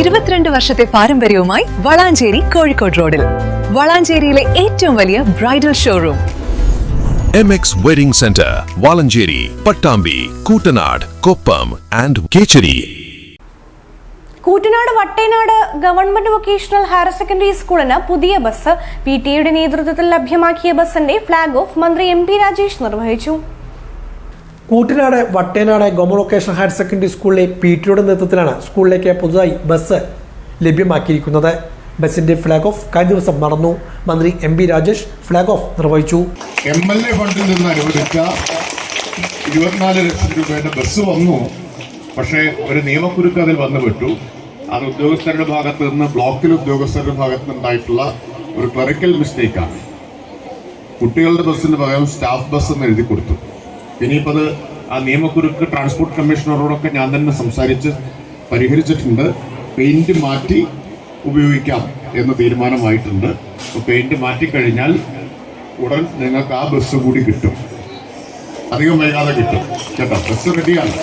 ഇരുപത്തിരണ്ട് വർഷത്തെ പാരമ്പര്യവുമായി വളാഞ്ചേരി കോഴിക്കോട് റോഡിൽ. വളാഞ്ചേരിയിലെ ഏറ്റവും വലിയ bridal showroom. M X wedding centre Valanchery Pattambi Koottanad Koppam and Kechery. Koottanad Vattenad government vocational higher secondary സ്കൂളിന് പുതിയ ബസ് പി ടി എയുടെ നേതൃത്വത്തിൽ ലഭ്യമാക്കിയ ബസിന്റെ ഫ്ളാഗ് ഓഫ് മന്ത്രി എം പി രാജേഷ് നിർവഹിച്ചു. Koottanad Vattenad government vocational higher secondary സ്കൂളിലെ P ടിയുടെ നേതൃത്വത്തിലാണ് സ്കൂളിലേക്ക് പുതുതായി ബസ് ലഭ്യമാക്കിയിരിക്കുന്നത്. ബസിന്റെ ഫ്ളാഗ് ഓഫ് കഴിഞ്ഞ ദിവസം നടന്നു മന്ത്രി M B Rajesh flag off നിർവഹിച്ചു. എം എൽ എ ഫണ്ടിൽ നിന്ന് അനുവദിച്ച ഇരുപത്തിനാല് ലക്ഷം രൂപയുടെ ബസ് വന്നു. പക്ഷേ ഒരു നിയമക്കുരുക്ക് അതിൽ വന്നു വിട്ടു. അത് ഉദ്യോഗസ്ഥരുടെ ഭാഗത്ത് നിന്ന് ബ്ലോക്കിൽ ഉദ്യോഗസ്ഥരുടെ ഭാഗത്ത് നിന്നുണ്ടായിട്ടുള്ള ഒരു ക്ലറിക്കൽ മിസ്റ്റേക്കാണ് കുട്ടികളുടെ ബസ്സിന് പകരം സ്റ്റാഫ് ബസ് എന്ന് എഴുതി കൊടുത്തു. ഇനിയിപ്പോൾ അത് ആ നിയമക്കുരുക്ക് ട്രാൻസ്പോർട്ട് കമ്മീഷണറോടൊക്കെ ഞാൻ തന്നെ സംസാരിച്ച് പരിഹരിച്ചിട്ടുണ്ട്. പെയിന്റ് മാറ്റി ഉപയോഗിക്കാം എന്ന തീരുമാനമായിട്ടുണ്ട്. അപ്പോൾ പെയിന്റ് മാറ്റിക്കഴിഞ്ഞാൽ ഉടൻ നിങ്ങൾക്ക് ആ ബസ് കൂടി കിട്ടും. അധികം വൈകാതെ കിട്ടും. കേട്ടോ? ബസ് റെഡിയാണ്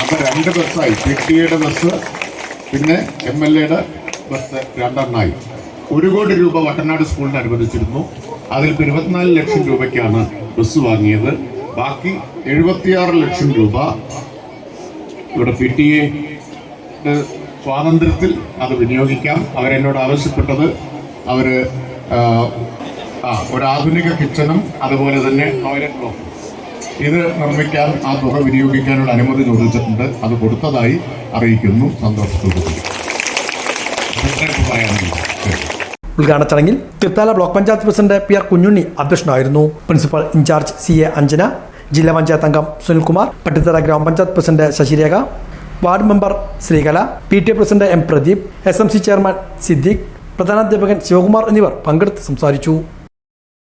അപ്പോൾ രണ്ട് ബസ്സായി പി ബസ് പിന്നെ എം എൽ എയുടെ ബസ് രണ്ടെണ്ണായി. ഒരു കോടി രൂപ വട്ടനാട് സ്കൂളിന് അനുവദിച്ചിരുന്നു. അതിൽ ഇരുപത്തിനാല് ലക്ഷം രൂപയ്ക്കാണ് ബസ് വാങ്ങിയത്. ബാക്കി എഴുപത്തിയാറ് ലക്ഷം രൂപ ഇവിടെ പി ടി എ സ്വാതന്ത്ര്യത്തിൽ അത് വിനിയോഗിക്കാം. അവരെന്നോട് ആവശ്യപ്പെട്ടത് അവർ ആ, ഒരു ആധുനിക കിച്ചണും അതുപോലെ തന്നെ ടോയ്ലറ്റ്. ബ്ലോക്കും ഇത് നിർമ്മിക്കാൻ ആ തുക വിനിയോഗിക്കാനുള്ള അനുമതി ചോദിച്ചിട്ടുണ്ട്. അത് കൊടുത്തതായി അറിയിക്കുന്നു. സന്തോഷത്തോടുകൂടി. ഉദ്ഘാടന ചടങ്ങിൽ Thrithala block panchayat president P R Kunhunni അധ്യക്ഷനായിരുന്നു. Principal in charge C A Anjana ജില്ലാ പഞ്ചായത്ത് അംഗം സുനിൽകുമാർ പട്ടിത്തറ ഗ്രാമപഞ്ചായത്ത് president Sasirekha ward member Sreekala P T A president M Pradeep S M C chairman Siddique പ്രധാനാധ്യാപകൻ Sivakumar എന്നിവർ പങ്കെടുത്ത് സംസാരിച്ചു.